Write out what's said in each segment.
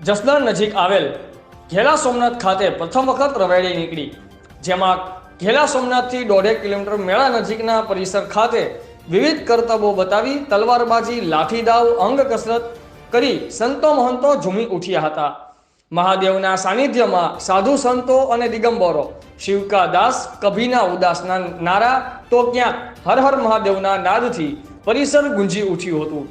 જસદણ નજીક આવેલ ઘેલા સોમનાથ ખાતે પ્રથમ વખત રવાડી નીકળી, જેમાં ઘેલા સોમનાથથી દોઢેક કિલોમીટર મેળા નજીકના પરિસર ખાતે વિવિધ કરતબો બતાવી તલવારબાજી, લાઠીદાવ, અંગ કસરત કરી સંતો મહંતો ઝૂમી ઉઠ્યા હતા. મહાદેવના સાનિધ્યમાં સાધુ સંતો અને દિગંબરો, શિવકા દાસ, કભીના ઉદાસના નારા તો ક્યાંક હર હર મહાદેવના નાદથી પરિસર ગુંજી ઉઠ્યું હતું.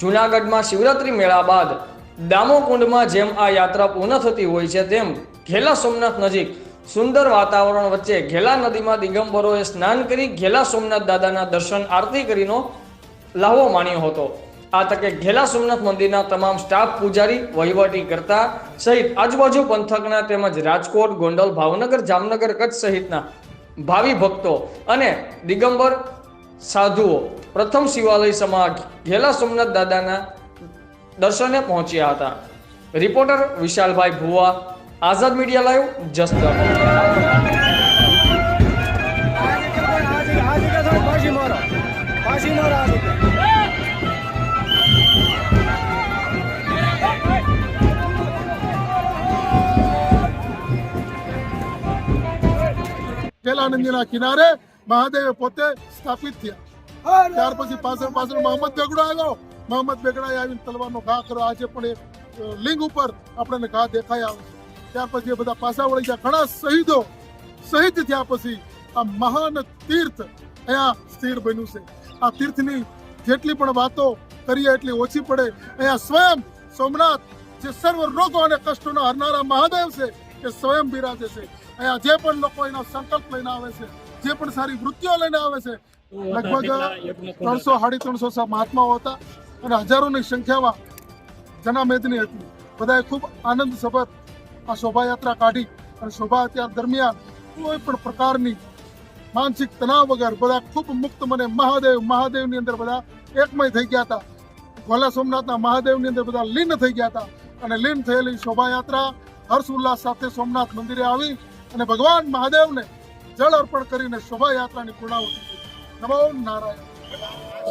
જૂનાગઢમાં શિવરાત્રી મેળા બાદ દામોકુંડમાં જેમ આ યાત્રા પૂર્ણ થતી હોય છે, તેમ ઘેલા સોમનાથ નજીક સુંદર વાતાવરણ વચ્ચે ઘેલા નદીમાં દિગંબરોએ સ્નાન કરી ઘેલા સોમનાથ દાદાના દર્શન આરતી કરીનો લાહવો માણ્યો હતો. આ તકે ઘેલા સોમનાથ મંદિરના તમામ સ્ટાફ પૂજારી વહીવટી કરતા સહિત આજુબાજુ પંથકના તેમજ રાજકોટ, ગોંડલ, ભાવનગર, જામનગર કચ્છ સહિતના ભાવિ ભક્તો અને દિગંબર સાધુઓ પ્રથમ શિવાલય સમાજ ઘેલા સોમનાથ દાદાના દર્શને પહોંચ્યા હતા reporter Vishalbhai Bhuva Azad media live Jasdan આ જગ્યા થોડી પાછી મારો પાછી મારો આ જગ્યા પેલા નદીના કિનારે મહાદેવે પોતે સ્થાપિત થયા ત્યાર પછી પાછળ પાછળ મોહમ્મદ બેગડો આવ્યો મોહમ્મદ બેગડાએ આવીને તલવારનો ઘા કર્યો. આજે પણ એ લિંગ ઉપર આપણને ઘા દેખાઈ આવે છે. ત્યાર પછી એ બધા પાછા વળી ગયા. ઘણા શહીદો શહીદ થયા પછી આ મહાન તીર્થ અહીંયા સ્થિર બન્યું છે. આ તીર્થની જેટલી પણ વાતો કરીએ એટલી ઓછી પડે. અહીંયા સ્વયં સોમનાથ જે સર્વ રોગો અને કષ્ટોનો હરનારા મહાદેવ છે એ સ્વયં બિરાજે છે. અહીંયા જે પણ લોકો એનો સંકલ્પ લઈને આવે છે જે પણ સારી વૃત્તિઓ લઈને આવે છે લગભગ ત્રણસો સાડી ત્રણસો મહાત્માઓ હતા. અને હજારોની સંખ્યામાં જનામેદની હતી. બધાએ ખૂબ આનંદ સભર આ શોભાયાત્રા કાઢી અને શોભાયાત્રા દરમિયાન કોઈ પણ પ્રકારની માનસિક તણાવ વગર બધા ખૂબ મુક્ત મને મહાદેવ, મહાદેવની અંદર બધા એકમય થઈ ગયા હતા. ભોલા સોમનાથના મહાદેવની અંદર બધા લીન થઈ ગયા હતા. અને લીન થયેલી શોભાયાત્રા હર્ષ ઉલ્લાસ સાથે સોમનાથ મંદિરે આવી અને ભગવાન મહાદેવને જળ અર્પણ કરીને શોભાયાત્રાની પૂર્ણાહુતિ નમો નારાયણ.